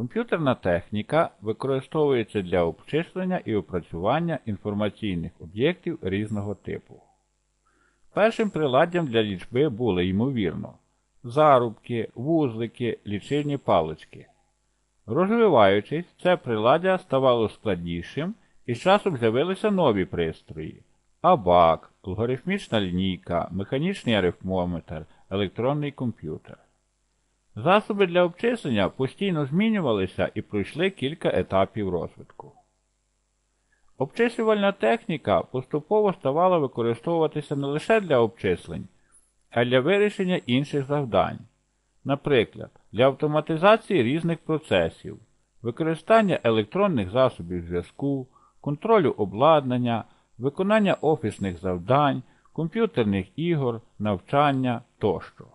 Комп'ютерна техніка використовується для обчислення і опрацювання інформаційних об'єктів різного типу. Першим приладдям для лічби були, ймовірно, зарубки, вузлики, лічильні палички. Розвиваючись, це приладдя ставало складнішим і з часом з'явилися нові пристрої абак, алгоритмічна лінійка, механічний арифмометр, електронний комп'ютер. Засоби для обчислення постійно змінювалися і пройшли кілька етапів розвитку. Обчислювальна техніка поступово ставала використовуватися не лише для обчислень, а й для вирішення інших завдань, наприклад, для автоматизації різних процесів, використання електронних засобів зв'язку, контролю обладнання, виконання офісних завдань, комп'ютерних ігор, навчання тощо.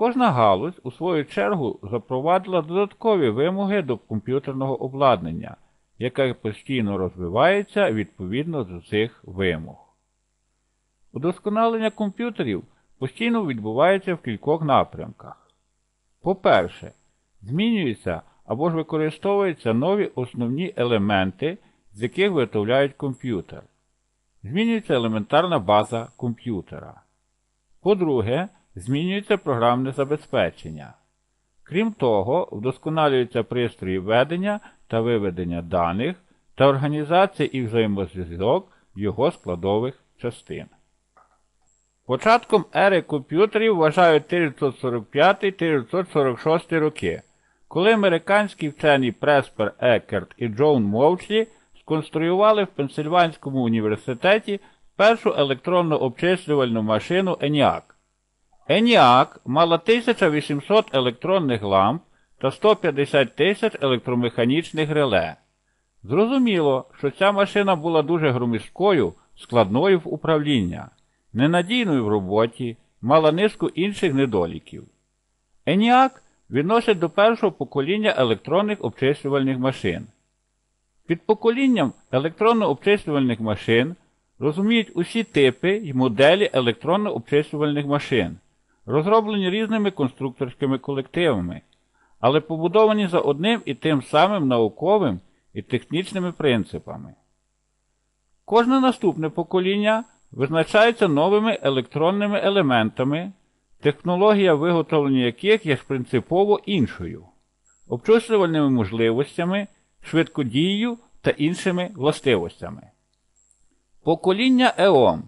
Кожна галузь, у свою чергу, запровадила додаткові вимоги до комп'ютерного обладнання, яке постійно розвивається відповідно до цих вимог. Удосконалення комп'ютерів постійно відбувається в кількох напрямках. По-перше, змінюються або ж використовуються нові основні елементи, з яких виготовляють комп'ютер. Змінюється елементарна база комп'ютера. По-друге, змінюється програмне забезпечення. Крім того, вдосконалюються пристрої ведення та виведення даних та організація і взаємозв'язок його складових частин. Початком ери комп'ютерів вважають 1945-1946 роки, коли американські вчені Преспер Екерт і Джон Мовчлі сконструювали в Пенсильванському університеті першу електронно обчислювальну машину ENIAC. ENIAC мала 1800 електронних ламп та 150 тисяч електромеханічних реле. Зрозуміло, що ця машина була дуже громісткою, складною в управління, ненадійною в роботі, мала низку інших недоліків. ENIAC відносять до першого покоління електронних обчислювальних машин. Під поколінням електронно-обчислювальних машин розуміють усі типи і моделі електронно-обчислювальних машин, розроблені різними конструкторськими колективами, але побудовані за одним і тим самим науковим і технічними принципами. Кожне наступне покоління визначається новими електронними елементами, технологія виготовлення яких є принципово іншою, обчислювальними можливостями, швидкодією та іншими властивостями. Покоління ЕОМ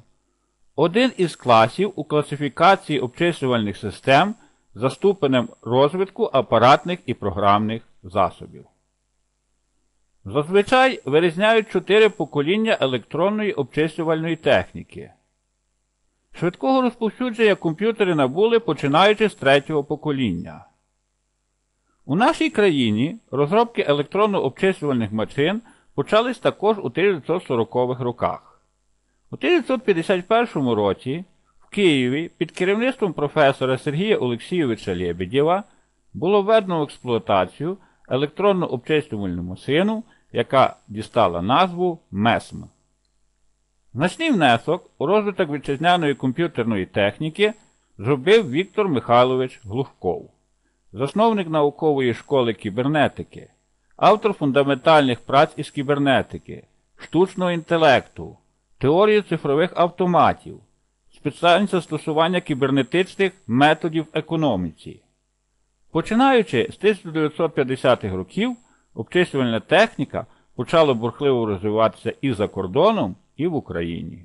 один із класів у класифікації обчислювальних систем за ступенем розвитку апаратних і програмних засобів. Зазвичай вирізняють чотири покоління електронної обчислювальної техніки. Швидкого розповсюдження комп'ютери набули починаючи з третього покоління. У нашій країні розробки електронно-обчислювальних машин почались також у 1940-х роках. У 1951 році в Києві під керівництвом професора Сергія Олексійовича Лєбедєва було введено в експлуатацію електронну обчислювальну машину, яка дістала назву МЕСМ. Значний внесок у розвиток вітчизняної комп'ютерної техніки зробив Віктор Михайлович Глухков, засновник наукової школи кібернетики, автор фундаментальних праць із кібернетики, штучного інтелекту, теорії цифрових автоматів, спеціальне застосування кібернетичних методів економіці. Починаючи з 1950-х років, обчислювальна техніка почала бурхливо розвиватися і за кордоном, і в Україні.